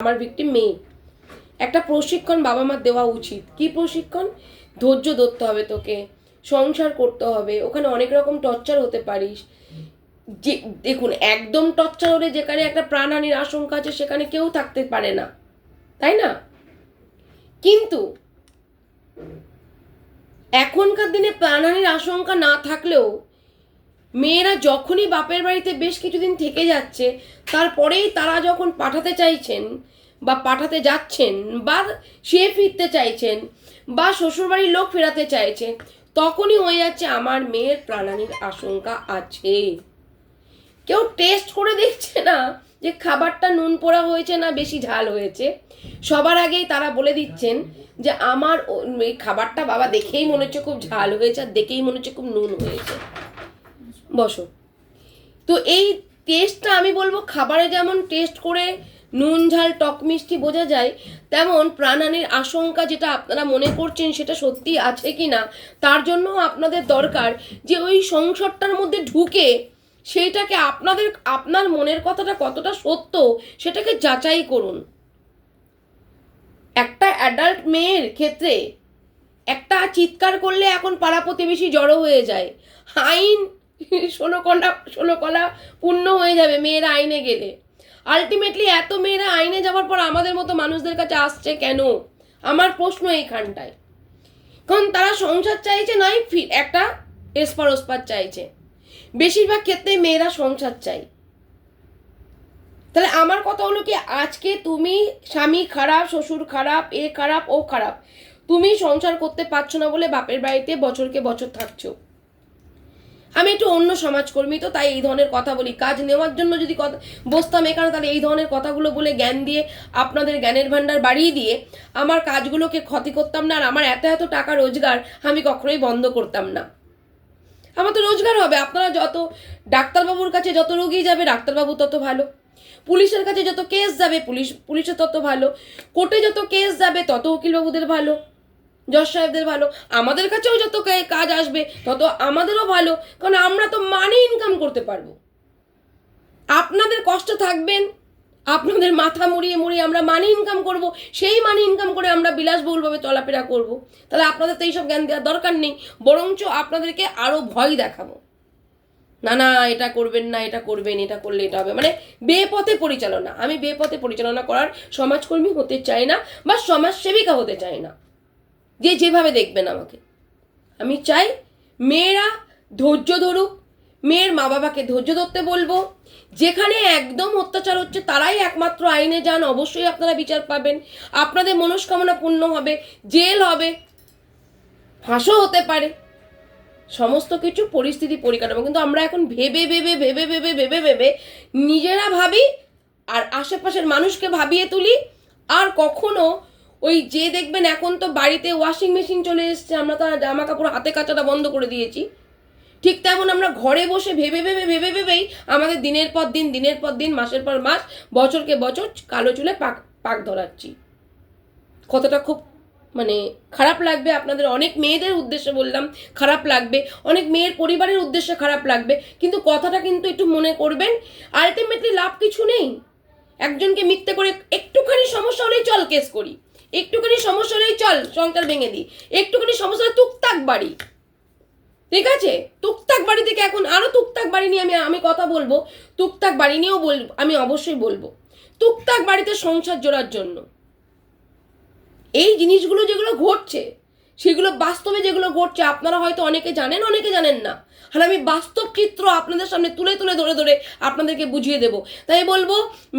আমার ভিকটিম মেয়ে। একটা প্রশিক্ষণ বাবা মার দেওয়া উচিত। কি প্রশিক্ষণ? ধৈর্য ধরতে হবে তোকে। সংসার করতে হবে। ওখানে অনেক রকম টর্চার হতে পারিস। যে, দেখুন, একদম টর্চার হলে যেখানে একটা প্রাণহানির আশঙ্কা আছে, সেখানে কেউ থাকতে পারে না। তাই না? কিন্তু এখনকার দিনে প্রাণহানির আশঙ্কা না থাকলেও মেয়েরা যখনই বাপের বাড়িতে বেশ কিছুদিন থেকে যাচ্ছে, তারপরেই তারা যখন পাঠাতে চাইছেন বা পাঠাতে যাচ্ছেন বা সে ফিরতে চাইছেন বা শ্বশুরবাড়ির লোক ফেরাতে চাইছে, তখনই হয়ে যাচ্ছে আমার মেয়ের প্রাণহানির আশঙ্কা আছে। কেউ টেস্ট করে দেখছে না যে খাবারটা নুন পোড়া হয়েছে না বেশি ঝাল হয়েছে। সবার আগেই তারা বলে দিচ্ছেন যে আমার এই খাবারটা বাবা দেখেই মনে হচ্ছে খুব ঝাল হয়েছে আর দেখেই মনে হচ্ছে খুব নুন হয়েছে। বসো। তো এই টেস্টটা আমি বলব খাবারে যেমন টেস্ট করে নুন, ঝাল, টক মিষ্টি বোঝা যায়, তেমন প্রাণহানির আশঙ্কা যেটা আপনারা মনে করছেন সেটা সত্যি আছে কি না, তার জন্য আপনাদের দরকার যে ওই সংসারটার মধ্যে ঢুকে সেইটাকে আপনাদের, আপনার মনের কথাটা কতটা সত্য সেটাকে যাচাই করুন। একটা অ্যাডাল্ট মেয়ের ক্ষেত্রে একটা চিৎকার করলে এখন পাড়া প্রতিবেশী জড়ো হয়ে যায়। আইন ষোলো কলা ষোলো কলা পূর্ণ হয়ে যাবে মেয়েরা আইনে গেলে। আলটিমেটলি এত মেয়েরা আইনে যাওয়ার পর আমাদের মতো মানুষদের কাছে আসছে কেন? আমার প্রশ্ন এইখানটায়। কারণ তারা সংসার চাইছে ফি- একটা এসপার ওসপার চাইছে। বেশিরভাগ ক্ষেত্রে মেয়েরা সংসার চাই তাহলে আমার কথা হলো কি, আজকে তুমি স্বামী খারাপ, শ্বশুর খারাপ, এ খারাপ, ও খারাপ, তুমি সংসার করতে পারছ না বলে বাপের বাড়িতে বছরকে বছর থাকছো। আমি একটু অন্য সমাজকর্মী তো, তাই এই ধরনের কথা বলি। কাজ নেওয়ার জন্য যদি কথা বসতাম এখানে, তাহলে এই ধরনের কথাগুলো বলে জ্ঞান দিয়ে, আপনাদের জ্ঞানের ভাণ্ডার বাড়িয়ে দিয়ে, আমার কাজগুলোকে ক্ষতি করতাম না, আর আমার এত এত টাকা রোজগার আমি কখনোই বন্ধ করতাম না। আমার তো রোজগার হবে, আপনারা যত ডাক্তারবাবুর কাছে যত রোগী যাবে, ডাক্তারবাবু তত ভালো। পুলিশের কাছে যত কেস যাবে, পুলিশ পুলিশের তত ভালো। কোর্টে যত কেস যাবে, তত উকিলবাবুদের ভালো। জজ সাহেবদের ভালো। আমাদের কাছেও যত কাজ আসবে, তত আমাদেরও ভালো। কারণ আমরা তো মানি ইনকাম করতে পারব। আপনাদের কষ্ট থাকবেন, আপনাদের মাথা মুড়িয়ে মুড়িয়ে আমরা মানি ইনকাম করব, সেই মানি ইনকাম করে আমরা বিলাসবহুলভাবে চলাফেরা করব। তাহলে আপনাদের তো এইসব জ্ঞান দেওয়ার দরকার নেই, বরঞ্চ আপনাদেরকে আরও ভয় দেখাবো। না না, এটা করবেন না, এটা করবেন, এটা করলে এটা হবে। মানে বেপথে পরিচালনা। আমি বেপথে পরিচালনা করার সমাজকর্মী হতে চাই না বা সমাজসেবিকা হতে চাই না। যে যেভাবে দেখবেন আমাকে। আমি চাই মেয়েরা ধৈর্য ধরুক, মেয়ের মা বাবাকে ধৈর্য ধরতে বলব। যেখানে একদম অত্যাচার হচ্ছে তারাই একমাত্র আইনে যান, অবশ্যই আপনারা বিচার পাবেন। আপনাদের মনস্কামনা পূর্ণ হবে, জেল হবে, ফাঁসও হতে পারে। সমস্ত কিছু পরিস্থিতি পরিকাঠামো। কিন্তু আমরা এখন ভেবে ভেবে ভেবে ভেবে ভেবে ভেবে নিজেরা ভাবি আর আশেপাশের মানুষকে ভাবিয়ে তুলি। আর কখনো ওই যে দেখবেন এখন তো বাড়িতে ওয়াশিং মেশিন চলে এসছে, আমরা তো জামা কাপড় হাতে কাচাটা বন্ধ করে দিয়েছি। ঠিক তেমন আমরা ঘরে বসে ভেবে ভেবে ভেবে ভেবেই আমাদের দিনের পর দিন, দিনের পর দিন, মাসের পর মাস বছরকে বছর কালো চুলে পাক পাক ধরাচ্ছি। কতটা খুব মানে খারাপ লাগবে, আপনাদের অনেক মেয়েদের উদ্দেশ্যে বললাম, খারাপ লাগবে, অনেক মেয়ের পরিবারের উদ্দেশ্যে খারাপ লাগবে, কিন্তু কথাটা কিন্তু একটু মনে করবেন আলটিমেটলি লাভ কিছু নেই। একজনকে মিথ্যে করে একটুখানি সমস্যা হলেই চল কেস করি। একটুখানি সমস্যা হলেই চল, সংসার ভেঙে দিই। একটুখানি সমস্যা টুকটাক বাড়ি। ঠিক আছে? তুকতাক বাড়ি থেকে এখন আরও তুকতাক বাড়ি নিয়ে আমি আমি কথা বলব। তুকতাক বাড়ি নিয়েও বল, আমি অবশ্যই বলব। তুকতাক বাড়িতে সংসার জোড়ার জন্য। এই জিনিসগুলো যেগুলো ঘটছে, সেগুলো বাস্তবে যেগুলো ঘটছে, আপনারা হয়তো অনেকে জানেন অনেকে জানেন না। আর আমি বাস্তব চিত্র আপনাদের সামনে তুলে তুলে ধরে ধরে আপনাদেরকে বুঝিয়ে দেব। তাই বলব,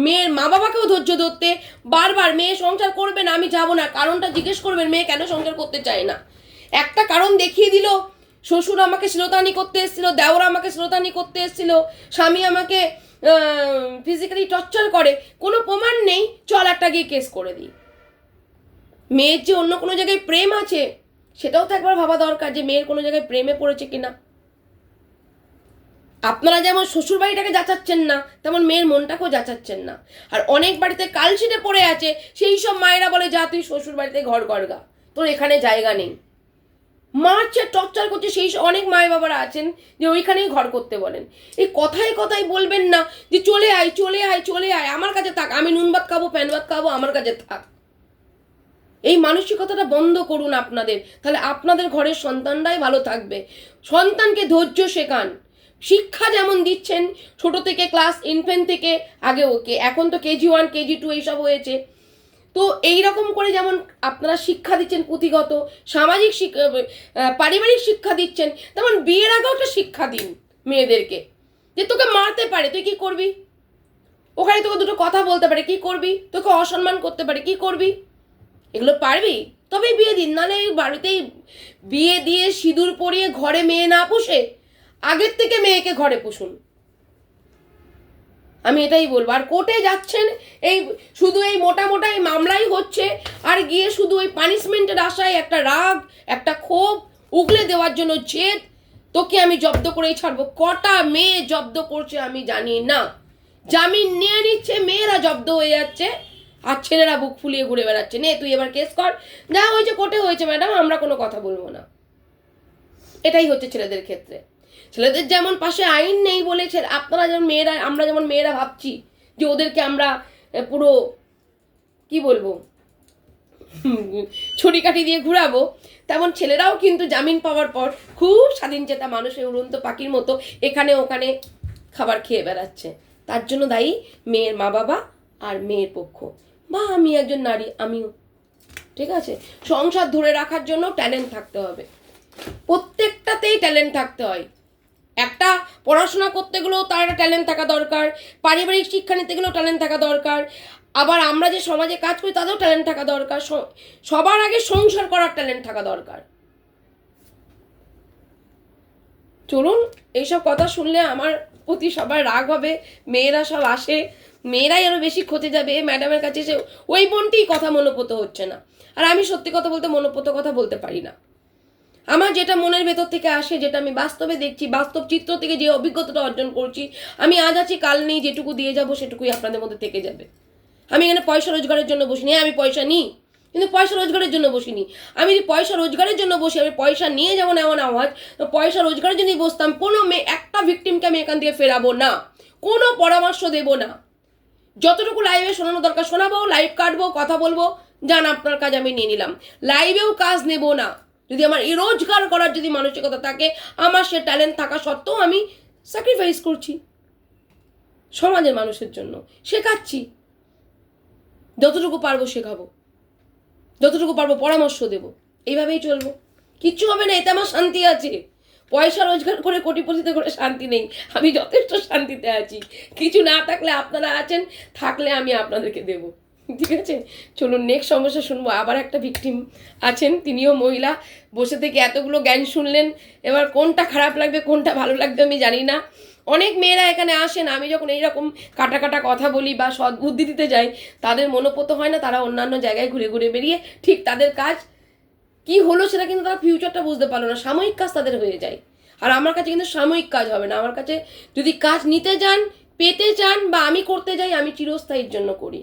মেয়ের মা বাবাকেও ধৈর্য ধরতে, বারবার মেয়ে সংসার করবে না, আমি যাব না। কারণটা জিজ্ঞেস করবেন, মেয়ে কেন সংসার করতে চায় না? একটা কারণ দেখিয়ে দিল, শ্বশুর আমাকে শ্রোতানি করতে এসেছিল, দেওরা আমাকে শ্রোতানি করতে এসেছিল, স্বামী আমাকে ফিজিক্যালি টর্চার করে, কোনো প্রমাণ নেই, চল একটা গিয়ে কেস করে দিই। মেয়ের যে অন্য কোনো জায়গায় প্রেম আছে, সেটাও তো একবার ভাবা দরকার যে মেয়ের কোনো জায়গায় প্রেমে পড়েছে কিনা। আপনারা যেমন শ্বশুর বাড়িটাকে যাচাচ্ছেন না, তেমন মেয়ের মনটাকেও যাচাচ্ছেন না। আর অনেক বাড়িতে কালশিটে পড়ে আছে, সেই সব মায়েরা বলে, যা, তুই শ্বশুর বাড়িতে ঘর গড়গা তোর এখানে জায়গা নেই। মারছে, টর্চার করছে, সেই অনেক মায় বাবারা আছেন যে ওইখানেই ঘর করতে বলেন। এই কথায় কথায় বলবেন না যে, চলে আয় চলে আয় চলে আয়, আমার কাছে থাক। আমি নুন ভাত খাব, প্যান ভাত খাব, আমার কাছে থাক। এই মানসিকতাটা বন্ধ করুন আপনাদের। তাহলে আপনাদের ঘরের সন্তানরাই ভালো থাকবে। সন্তানকে ধৈর্য শেখান। শিক্ষা যেমন দিচ্ছেন, ছোট থেকে ক্লাস ইনফেন্ট থেকে আগে ওকে, এখন তো কেজি ওয়ান কেজি টু এইসব হয়েছে। তো এই রকম করে যেমন আপনারা শিক্ষা দিচ্ছেন পুঁথিগত, সামাজিক পারিবারিক শিক্ষা দিচ্ছেন, তেমন বিয়ের আগেও একটা শিক্ষা দিন মেয়েদেরকে। যে তোকে মারতে পারে, তুই কি করবি? ওখানে তোকে দুটো কথা বলতে পারে, কি করবি? তোকে অসম্মান করতে পারে, কি করবি? এগুলো পারবি? তবেই বিয়ে দিন, নাহলে বাড়িতেই বিয়ে দিয়ে সিঁদুর পরিয়ে ঘরে মেয়ে না পুষে আগের থেকে মেয়েকে ঘরে পুষুন। আমি এটাই বলব। আর কোর্টে যাচ্ছেন, এই শুধু এই মোটা মোটা এই মামলাই হচ্ছে, আর গিয়ে শুধু ওই পানিশমেন্টের আশায় একটা রাগ, একটা ক্ষোভ উগলে দেওয়ার জন্য জেদ, তোকে আমি জব্দ করেই ছাড়বো। কটা মেয়ে জব্দ করছে আমি জানি না। জামিন নিয়ে নিচ্ছে, মেয়েরা জব্দ হয়ে যাচ্ছে, আর ছেলেরা বুক ফুলিয়ে ঘুরে বেড়াচ্ছে। নে, তুই এবার কেস কর। যা হয়েছে, কোর্টে হয়েছে, ম্যাডাম, আমরা কোনো কথা বলব না। এটাই হচ্ছে ছেলেদের ক্ষেত্রে। ছেলেদের যেমন পাশে আইন নেই বলে আপনারা যেমন মেয়েরা, আমরা যেমন মেয়েরা ভাবছি যে ওদেরকে আমরা পুরো, কি বলব ছুরি কাঠি দিয়ে ঘুরাবো, তেমন ছেলেরাও কিন্তু জামিন পাওয়ার পর খুব স্বাধীন চেতা মানুষের উড়ন্ত পাখির মতো এখানে ওখানে খাবার খেয়ে বেড়াচ্ছে। তার জন্য দায়ী মেয়ের মা বাবা আর মেয়ের পক্ষ। বা আমি একজন নারী, আমিও। ঠিক আছে? সংসার ধরে রাখার জন্য ট্যালেন্ট থাকতে হবে। প্রত্যেকটাতেই ট্যালেন্ট থাকতে হয়। একটা পড়াশোনা করতে গেলেও তার একটা ট্যালেন্ট থাকা দরকার, পারিবারিক শিক্ষা নিতে গেলেও ট্যালেন্ট থাকা দরকার, আবার আমরা যে সমাজে কাজ করি তাদেরও ট্যালেন্ট থাকা দরকার সবার আগে সংসার করার ট্যালেন্ট থাকা দরকার। চলুন, এইসব কথা শুনলে আমার প্রতি সবার রাগ হবে, মেয়েরা সব আসে, মেয়েরাই আরও বেশি খোঁজে যাবে ম্যাডামের কাছে এসে ওই বোনটিই কথা মনোপত হচ্ছে না। আর আমি সত্যি কথা বলতে মনোপত কথা বলতে পারি না। আমার যেটা মনের ভেতর থেকে আসে যেটা আমি বাস্তবে দেখছি বাস্তব চিত্র থেকে যে অভিজ্ঞতাটা অর্জন করছি আমি আজ আছি কাল নেই যেটুকু দিয়ে যাব সেটুকুই আপনাদের মধ্যে থেকে যাবে। আমি এখানে পয়সা রোজগারের জন্য বসিনি হ্যাঁ, আমি পয়সা নিই কিন্তু পয়সা রোজগারের জন্য বসিনি আমি যদি পয়সা রোজগারের জন্য বসি আমি পয়সা নিয়ে যেমন এমন আওয়াজ তো পয়সা রোজগারের জন্য বসতাম কোনো মেয়ে একটা ভিকটিমকে আমি এখান থেকে ফেরাবো না কোনো পরামর্শ দেবো না। যতটুকু লাইভে শোনানো দরকার শোনাবো লাইভ কাটবো কথা বলব যান আপনার কাজ আমি নিয়ে নিলাম। লাইভেও কাজ নেব না। যদি আমার এই রোজগার করার যদি মানসিকতা থাকে, আমার সে ট্যালেন্ট থাকা সত্ত্বেও আমি স্যাক্রিফাইস করছি সমাজের মানুষের জন্য। শেখাচ্ছি। যতটুকু পারব শেখাবো। যতটুকু পারব পরামর্শ দেবো। এইভাবেই চলবো। কিচ্ছু হবে না, এতে আমার শান্তি আছে। পয়সা রোজগার করে কোটিপতিতে করে শান্তি নেই। আমি যথেষ্ট শান্তিতে আছি। কিছু না থাকলে আপনারা আছেন, থাকলে আমি আপনাদেরকে দেবো। ঠিক আছে? চলুন নেক্সট সমস্যা শুনব। আবার একটা ভিকটিম আছেন, তিনিও মহিলা। বসে থেকে এতগুলো জ্ঞান শুনলেন। এবার কোনটা খারাপ লাগবে, কোনটা ভালো লাগবে আমি জানি না। অনেক মেয়েরা এখানে আসেন, আমি যখন এইরকম কাটা কাটা কথা বলি বা সৎ বুদ্ধি দিতে যাই, তাদের মনোপত হয় না, তারা অন্যান্য জায়গায় ঘুরে ঘুরে বেরিয়ে ঠিক তাদের কাজ কি হলো সেটা কিন্তু তারা ফিউচারটা বুঝতে পারল না। সাময়িক কাজ তাদের হয়ে যায়। আর আমার কাছে কিন্তু সাময়িক কাজ হবে না। আমার কাছে যদি কাজ নিতে যান, পেতে চান বা আমি করতে যাই, আমি চিরস্থায়ীর জন্য করি।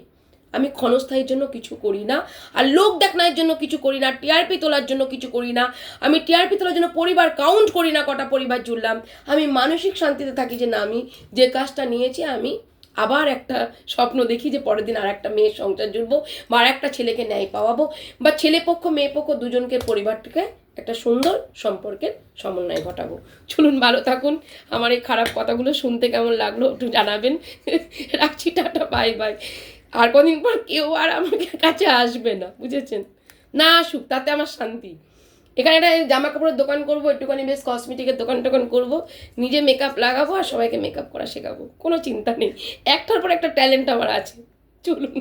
আমি ক্ষণস্থায়ীর জন্য কিছু করি না, আর লোক দেখানোর জন্য কিছু করি না, টিআরপি তোলার জন্য কিছু করি না, আমি টিআরপি তোলার জন্য পরিবার কাউন্ট করি না, কটা পরিবার জুড়লাম, আমি মানসিক শান্তিতে থাকি যে না, আমি যে কাজটা নিয়েছি, আমি আবার একটা স্বপ্ন দেখি যে পরের দিন আর একটা মেয়ের সংসার জুড়বো বা আর একটা ছেলেকে ন্যায় পাওয়াবো বা ছেলে পক্ষ, মেয়ে পক্ষ দুজনকে, পরিবারটাকে একটা সুন্দর সম্পর্কের সমন্বয় ঘটাবো। চলুন, ভালো থাকুন। আমার এই খারাপ কথাগুলো শুনতে কেমন লাগল একটু জানাবেন। রাখছি, টাটা বাই বাই আর কদিন পর কেউ আর আমাকে কাছে আসবে না, বুঝেছেন? না আসুক, তাতে আমার শান্তি। এখানে একটা জামা কাপড়ের দোকান করব, একটুখানি বেশ কসমেটিকের দোকান টোকান করব, নিজে মেকআপ লাগাবো আর সবাইকে মেকআপ করা শেখাবো, কোনো চিন্তা নেই। একটার পর একটা ট্যালেন্ট আমার আছে। চলুন,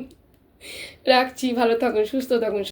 রাখছি, ভালো থাকুন, সুস্থ থাকুন।